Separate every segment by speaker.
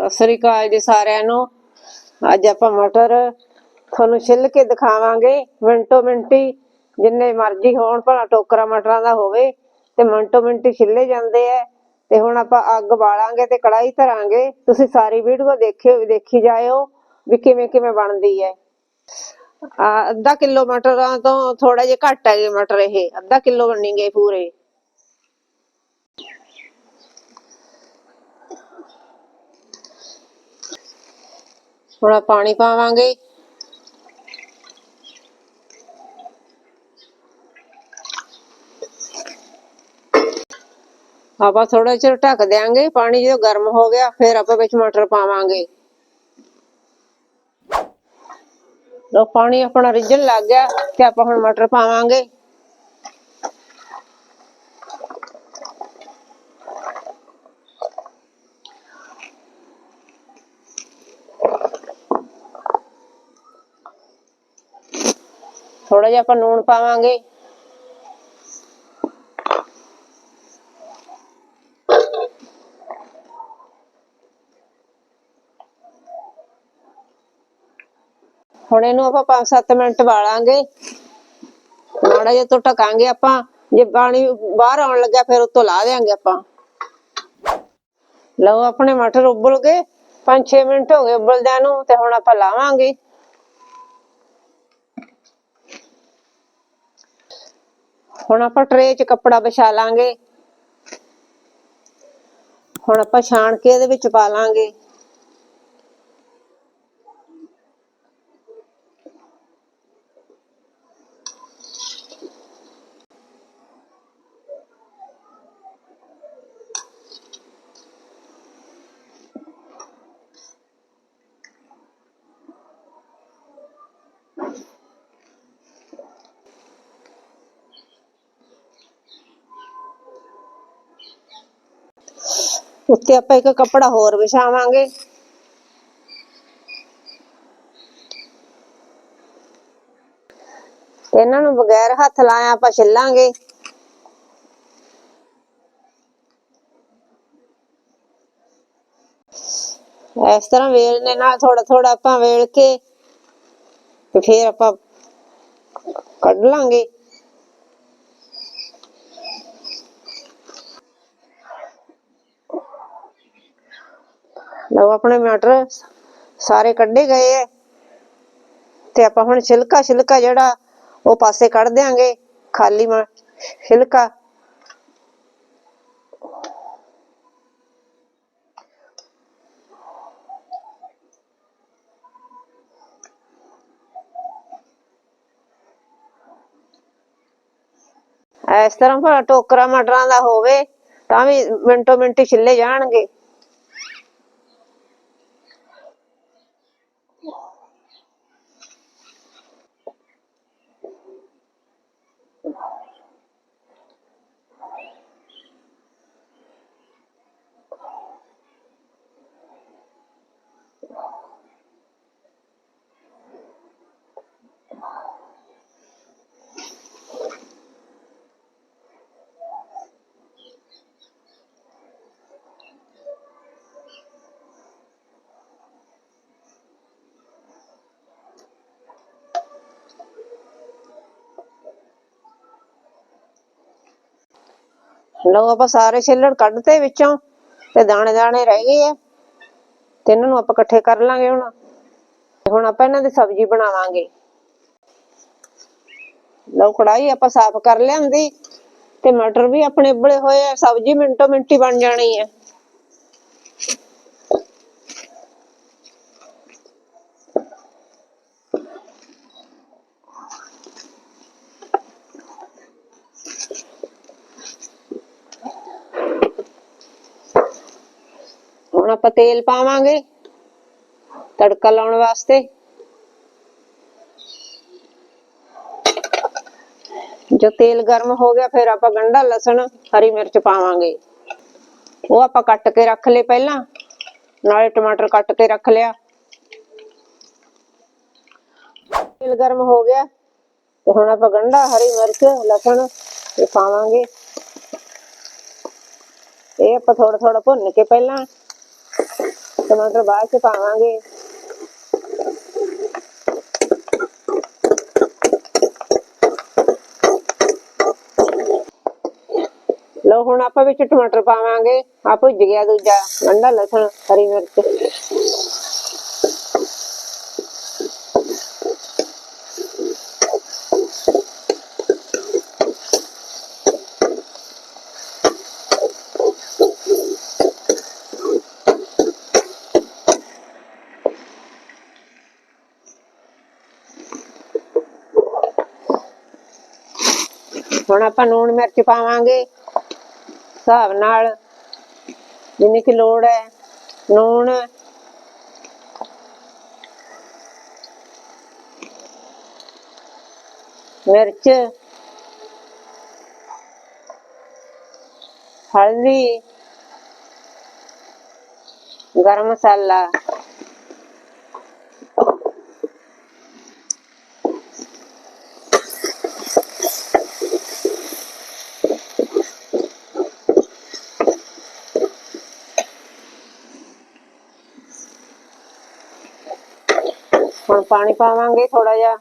Speaker 1: ਸਤਿ ਸ੍ਰੀ ਅਕਾਲ ਜੀ ਸਾਰਿਆਂ ਨੂੰ। ਅੱਜ ਆਪਾਂ ਮਟਰ ਤੁਹਾਨੂੰ ਛਿੱਲ ਕੇ ਦਿਖਾਵਾਂਗੇ। ਮਿੰਟੋ ਮਿੰਟੀ ਜਿੰਨੇ ਮਰਜ਼ੀ ਹੋਣ ਭਲਾ ਟੋਕਰਾ ਮਟਰਾਂ ਦਾ ਹੋਵੇ, ਤੇ ਮਿੰਟੋ ਮਿੰਟੀ ਛਿੱਲੇ ਜਾਂਦੇ ਐ ਤੇ ਹੁਣ ਆਪਾਂ ਅੱਗ ਬਾਲਾਂਗੇ ਤੇ ਕੜਾਈ ਧਰਾਂਗੇ। ਤੁਸੀਂ ਸਾਰੀ ਵੀਡੀਓ ਦੇਖਿਓ, ਦੇਖੀ ਜਾਇਓ ਵੀ ਕਿਵੇਂ ਕਿਵੇਂ ਬਣਦੀ ਹੈ। ਆ ਅੱਧਾ ਕਿਲੋ ਮਟਰਾਂ ਤੋਂ ਥੋੜਾ ਜਿਹਾ ਘੱਟ ਹੈਗੇ ਮਟਰ ਇਹ। ਅੱਧਾ ਕਿਲੋ ਬਣਨਗੇ ਪੂਰੇ। ਥੋੜਾ ਪਾਣੀ ਪਾਵਾਂਗੇ। ਆਪਾਂ ਥੋੜਾ ਚਿਰ ਢੱਕ ਦਿਆਂਗੇ, ਪਾਣੀ ਜਦੋਂ ਗਰਮ ਹੋ ਗਿਆ, ਫਿਰ ਆਪਾਂ ਵਿੱਚ ਮਟਰ ਪਾਵਾਂਗੇ। ਲੋ ਪਾਣੀ ਆਪਣਾ ਰਿੱਝਣ ਲੱਗ ਗਿਆ ਤੇ ਆਪਾਂ ਹੁਣ ਮਟਰ ਪਾਵਾਂਗੇ। ਥੋੜਾ ਜਿਹਾ ਆਪਾਂ ਲੂਣ ਪਾਵਾਂਗੇ। ਹੁਣ ਇਹਨੂੰ ਆਪਾਂ 5-7 ਮਿੰਟ ਬਾਲਾਂਗੇ ਮਾੜਾ ਜਿਹਾ ਤੋਂ ਟਕਾਂਗੇ ਆਪਾਂ। ਜੇ ਪਾਣੀ ਬਾਹਰ ਆਉਣ ਲੱਗਿਆ ਫਿਰ ਉਤੋਂ ਲਾ ਦੇਾਂਗੇ ਆਪਾਂ। ਲਓ ਆਪਣੇ ਮਟਰ ਉਬਲ ਗਏ। 5-6 ਮਿੰਟ ਹੋ ਗਏ ਉਬਲਦਿਆਂ ਨੂੰ ਤੇ ਹੁਣ ਆਪਾਂ ਲਾਵਾਂਗੇ। ਹੁਣ ਆਪਾਂ ਟਰੇ 'ਚ ਕੱਪੜਾ ਵਿਛਾ ਲਾਂਗੇ। ਹੁਣ ਆਪਾਂ ਛਾਣ ਕੇ ਇਹਦੇ ਵਿੱਚ ਪਾ ਲਾਂਗੇ। ਉੱਤੇ ਆਪਾਂ ਇੱਕ ਕੱਪੜਾ ਹੋਰ ਵਿਛਾਵਾਂਗੇ। ਤੇ ਇਹਨਾਂ ਨੂੰ ਬਗੈਰ ਹੱਥ ਲਾਇਆ ਆਪਾਂ ਛਿੱਲਾਂਗੇ। ਇਸ ਤਰ੍ਹਾਂ ਵੇਲਣੇ ਨਾਲ ਥੋੜਾ ਥੋੜਾ ਆਪਾਂ ਵੇਲ ਕੇ ਤੇ ਫਿਰ ਆਪਾਂ ਕੱਢ ਲਾਂਗੇ। ਲਓ ਆਪਣੇ ਮਟਰ ਸਾਰੇ ਕੱਢੇ ਗਏ ਐ। ਤੇ ਆਪਾਂ ਹੁਣ ਛਿਲਕਾ ਛਿਲਕਾ ਜਿਹੜਾ ਉਹ ਪਾਸੇ ਕੱਢ ਦਿਆਂਗੇ। ਖਾਲੀ ਮ, ਛਿਲਕਾ। ਇਸ ਤਰ੍ਹਾਂ ਭਲਾ ਟੋਕਰਾ, ਮਟਰਾਂ ਦਾ ਹੋਵੇ, ਤਾਂ ਵੀ ਮਿੰਟੋ ਮਿੰਟ ਛਿੱਲੇ ਜਾਣਗੇ। ਲਓ ਆਪਾਂ ਸਾਰੇ ਛਿੱਲੜ ਕੱਢਤੇ ਵਿੱਚੋਂ ਤੇ ਦਾਣੇ ਦਾਣੇ ਰਹਿ ਗਏ ਆ। ਤੇ ਇਹਨਾਂ ਨੂੰ ਆਪਾਂ ਇਕੱਠੇ ਕਰ ਲਾਂਗੇ ਹੁਣ। ਤੇ ਹੁਣ ਆਪਾਂ ਇਹਨਾਂ ਦੀ ਸਬਜ਼ੀ ਬਣਾਵਾਂਗੇ ਲਓ ਕੜਾਈ ਆਪਾਂ ਸਾਫ਼ ਕਰ ਲਿਆਂਦੀ ਤੇ ਮਟਰ ਵੀ ਆਪਣੇ ਉਬਲੇ ਹੋਏ ਆ। ਸਬਜ਼ੀ ਮਿੰਟੋ ਮਿੰਟੀ ਬਣ ਜਾਣੀ ਹੈ ਆਪਾਂ ਤੇਲ ਪਾਵਾਂਗੇ ਤੜਕਾ ਲਾਉਣ ਵਾਸਤੇ। ਜੋ ਤੇਲ ਗਰਮ ਹੋ ਗਿਆ, ਫਿਰ ਆਪਾਂ ਗੰਢਾ, ਲਸਣ, ਹਰੀ ਮਿਰਚ ਪਾਵਾਂਗੇ। ਉਹ ਆਪਾਂ ਕੱਟ ਕੇ ਰੱਖ ਲਏ ਪਹਿਲਾਂ, ਨਾਲੇ ਟਮਾਟਰ ਕੱਟ ਕੇ ਰੱਖ ਲਿਆ। ਤੇਲ ਗਰਮ ਹੋ ਗਿਆ, ਤੇ ਹੁਣ ਆਪਾਂ ਗੰਢਾ, ਹਰੀ ਮਿਰਚ, ਲਸਣ ਇਹ ਪਾਵਾਂਗੇ। ਇਹ ਆਪਾਂ ਥੋੜਾ ਥੋੜਾ ਭੁੰਨ ਕੇ ਪਹਿਲਾਂ ਟਮਾਟਰ ਬਾਅਦ ਚ ਪਾਵਾਂਗੇ। ਲਓ, ਹੁਣ ਆਪਾਂ ਵਿੱਚ ਟਮਾਟਰ ਪਾਵਾਂਗੇ। ਆ ਭੁੱਜ ਗਿਆ ਦੂਜਾ। ਗੰਢਾ ਲਸਣ, ਹਰੀ ਮਿਰਚ। ਹੁਣ ਆਪਾਂ ਲੂਣ ਮਿਰਚ ਪਾਵਾਂਗੇ। ਹਿਸਾਬ ਨਾਲ ਜਿੰਨੀ ਕਿ ਲੋੜ ਹੈ, ਲੂਣ। ਮਿਰਚ। ਹਲਦੀ। ਗਰਮ ਮਸਾਲਾ। ਹੁਣ ਪਾਣੀ ਪਾਵਾਂਗੇ ਥੋੜਾ ਜਿਹਾ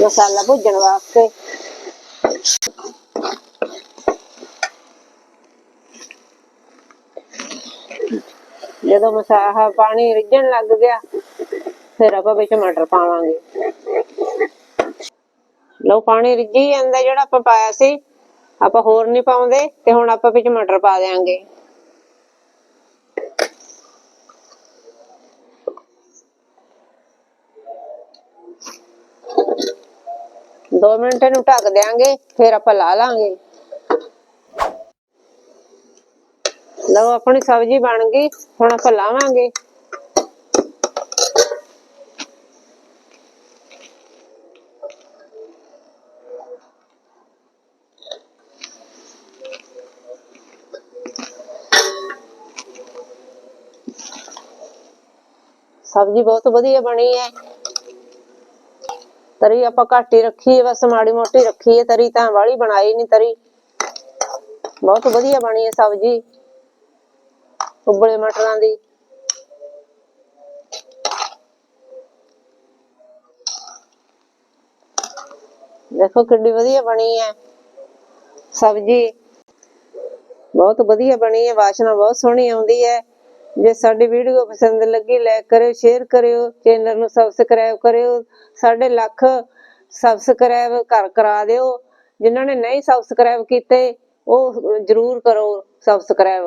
Speaker 1: ਮਸਾਲਾ ਭੁੱਜਣ ਵਾਸਤੇ। ਜਦੋਂ ਮਸਾਲਾ ਪਾਣੀ ਰਿੱਝਣ ਲੱਗ ਗਿਆ, ਫਿਰ ਆਪਾਂ ਵਿੱਚ ਮਟਰ ਪਾਵਾਂਗੇ। ਲਓ, ਪਾਣੀ ਰਿੱਝੀ ਜਾਂਦਾ ਜਿਹੜਾ ਆਪਾਂ ਪਾਇਆ ਸੀ, ਆਪਾਂ ਹੋਰ ਨਹੀਂ ਪਾਉਂਦੇ ਤੇ ਹੁਣ ਆਪਾਂ ਵਿੱਚ ਮਟਰ ਪਾ ਦੇਾਂਗੇ ਦੋ ਮਿੰਟ ਇਹਨੂੰ ਢੱਕ ਦਿਆਂਗੇ, ਫਿਰ ਆਪਾਂ ਲਾ ਲਾਂਗੇ। ਲਓ, ਆਪਣੀ ਸਬਜ਼ੀ ਬਣ ਗਈ, ਹੁਣ ਆਪਾਂ ਲਾਵਾਂਗੇ। ਸਬਜ਼ੀ ਬਹੁਤ ਵਧੀਆ ਬਣੀ ਹੈ। ਤਰੀ ਆਪਾਂ ਘੱਟ ਹੀ ਰੱਖੀ ਹੈ ਬਸ ਮਾੜੀ ਮੋਟੀ ਰੱਖੀ ਹੈ ਤਰੀ ਤਾਂ ਵਾਲੀ ਬਣਾਈ ਨਹੀਂ ਤਰੀ। ਬਹੁਤ ਵਧੀਆ ਬਣੀ ਹੈ ਸਬਜ਼ੀ, ਉਬਲੇ ਮਟਰਾਂ ਦੀ। ਦੇਖੋ ਕਿੰਨੀ ਵਧੀਆ ਬਣੀ ਹੈ ਸਬਜ਼ੀ। ਬਹੁਤ ਵਧੀਆ ਬਣੀ ਹੈ, ਵਾਸ਼ਨਾ ਬਹੁਤ ਸੋਹਣੀ ਆਉਂਦੀ ਹੈ। ਜੇ ਸਾਡੀ ਵੀਡੀਓ ਪਸੰਦ ਲੱਗੀ ਲਾਈਕ ਕਰਿਓ ਸ਼ੇਅਰ ਕਰਿਓ ਚੈਨਲ ਨੂੰ ਸਬਸਕ੍ਰਾਈਬ ਕਰਿਓ, ਸਾਡੇ ਲੱਖ ਸਬਸਕ੍ਰਾਈਬ ਕਰ ਕਰਾ ਦਿਓ। ਜਿਨ੍ਹਾਂ ਨੇ ਨਹੀਂ ਸਬਸਕ੍ਰਾਈਬ ਕੀਤੇ, ਉਹ ਜਰੂਰ ਕਰੋ ਸਬਸਕ੍ਰਾਈਬ